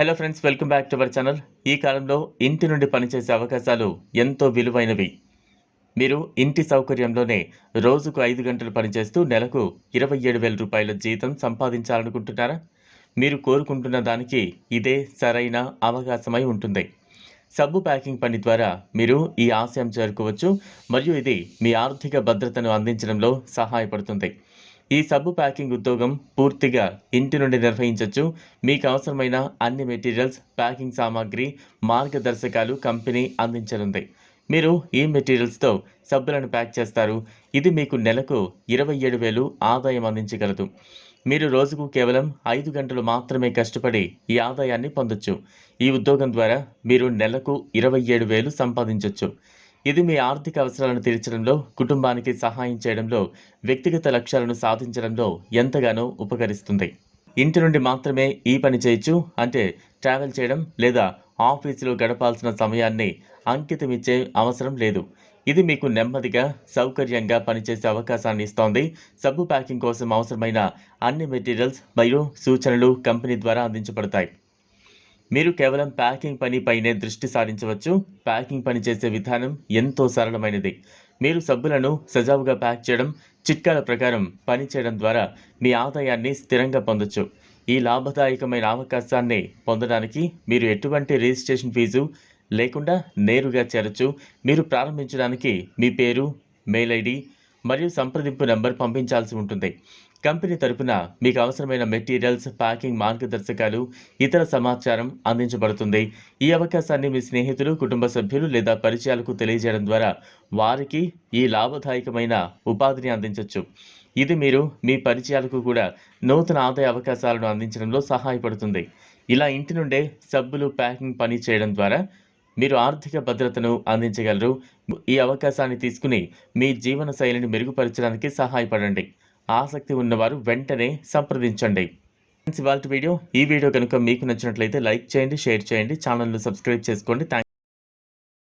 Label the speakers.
Speaker 1: Hello friends welcome back to our channel ఈ కాలంలో ఇంటి నుండి పనిచేసే అవకాశాలు ఎంతో విలువైనవి. మీరు ఇంటి సౌకర్యంలోనే రోజుకు ఐదు గంటలు పనిచేస్తూ నెలకు ఇరవై ఏడు వేల రూపాయల జీతం సంపాదించాలనుకుంటున్నారా? మీరు కోరుకుంటున్న దానికి ఇదే సరైన అవకాశమై ఉంటుంది. సబ్బు ప్యాకింగ్ పని ద్వారా మీరు ఈ ఆశయం చేరుకోవచ్చు మరియు ఇది మీ ఆర్థిక భద్రతను అందించడంలో సహాయపడుతుంది. ఈ సబ్బు ప్యాకింగ్ ఉద్యోగం పూర్తిగా ఇంటి నుండి నిర్వహించవచ్చు మీకు అవసరమైన అన్ని మెటీరియల్స్ ప్యాకింగ్ సామాగ్రి మార్గదర్శకాలు కంపెనీ అందించనుంది. మీరు ఈ మెటీరియల్స్తో సబ్బులను ప్యాక్ చేస్తారు. ఇది మీకు నెలకు ఇరవై ఏడు వేలు ఆదాయం అందించగలదు. మీరు రోజుకు కేవలం ఐదు గంటలు మాత్రమే కష్టపడి ఈ ఆదాయాన్ని పొందొచ్చు. ఈ ఉద్యోగం ద్వారా మీరు నెలకు ఇరవై ఏడు వేలు సంపాదించవచ్చు ఇది మీ ఆర్థిక అవసరాలను తీర్చడంలో కుటుంబానికి సహాయం చేయడంలో వ్యక్తిగత లక్ష్యాలను సాధించడంలో ఎంతగానో ఉపకరిస్తుంది. ఇంటి నుండి మాత్రమే ఈ పని చేయొచ్చు అంటే ట్రావెల్ చేయడం లేదా ఆఫీసులో గడపాల్సిన సమయాన్ని అంకితమిచ్చే అవసరం లేదు. ఇది మీకు నెమ్మదిగా సౌకర్యంగా పనిచేసే అవకాశాన్ని ఇస్తోంది. సబ్బు ప్యాకింగ్ కోసం అవసరమైన అన్ని మెటీరియల్స్ మరియు సూచనలు కంపెనీ ద్వారా అందించబడతాయి. మీరు కేవలం ప్యాకింగ్ పనిపైనే దృష్టి సారించవచ్చు. ప్యాకింగ్ పని చేసే విధానం ఎంతో సరళమైనది. మీరు సబ్బులను సజావుగా ప్యాక్ చేయడం చిట్కాల ప్రకారం పని చేయడం ద్వారా మీ ఆదాయాన్ని స్థిరంగా పొందొచ్చు. ఈ లాభదాయకమైన అవకాశాన్ని పొందడానికి మీరు ఎటువంటి రిజిస్ట్రేషన్ ఫీజు లేకుండా నేరుగా చేరచ్చు. మీరు ప్రారంభించడానికి మీ పేరు మెయిల్ ఐడి మరియు సంప్రదింపు నెంబర్ పంపించాల్సి ఉంటుంది. కంపెనీ తరపున మీకు అవసరమైన మెటీరియల్స్ ప్యాకింగ్ మార్గదర్శకాలు ఇతర సమాచారం అందించబడుతుంది. ఈ అవకాశాన్ని మీ స్నేహితులు కుటుంబ సభ్యులు లేదా పరిచయాలకు తెలియజేయడం ద్వారా వారికి ఈ లాభదాయకమైన ఉపాధిని అందించవచ్చు ఇది మీరు మీ పరిచయాలకు కూడా నూతన ఆదాయ అవకాశాలను అందించడంలో సహాయపడుతుంది. ఇలా ఇంటి నుండే సబ్బులు ప్యాకింగ్ పని చేయడం ద్వారా మీరు ఆర్థిక భద్రతను అందించగలరు. ఈ అవకాశాన్ని తీసుకుని మీ జీవన శైలిని మెరుగుపరచడానికి సహాయపడండి. ఆసక్తి ఉన్నవారు వెంటనే సంప్రదించండి. ఇవాళ వీడియో ఈ వీడియో కనుక మీకు నచ్చినట్లయితే లైక్ చేయండి షేర్ చేయండి ఛానల్ను సబ్స్క్రైబ్ చేసుకోండి. థ్యాంక్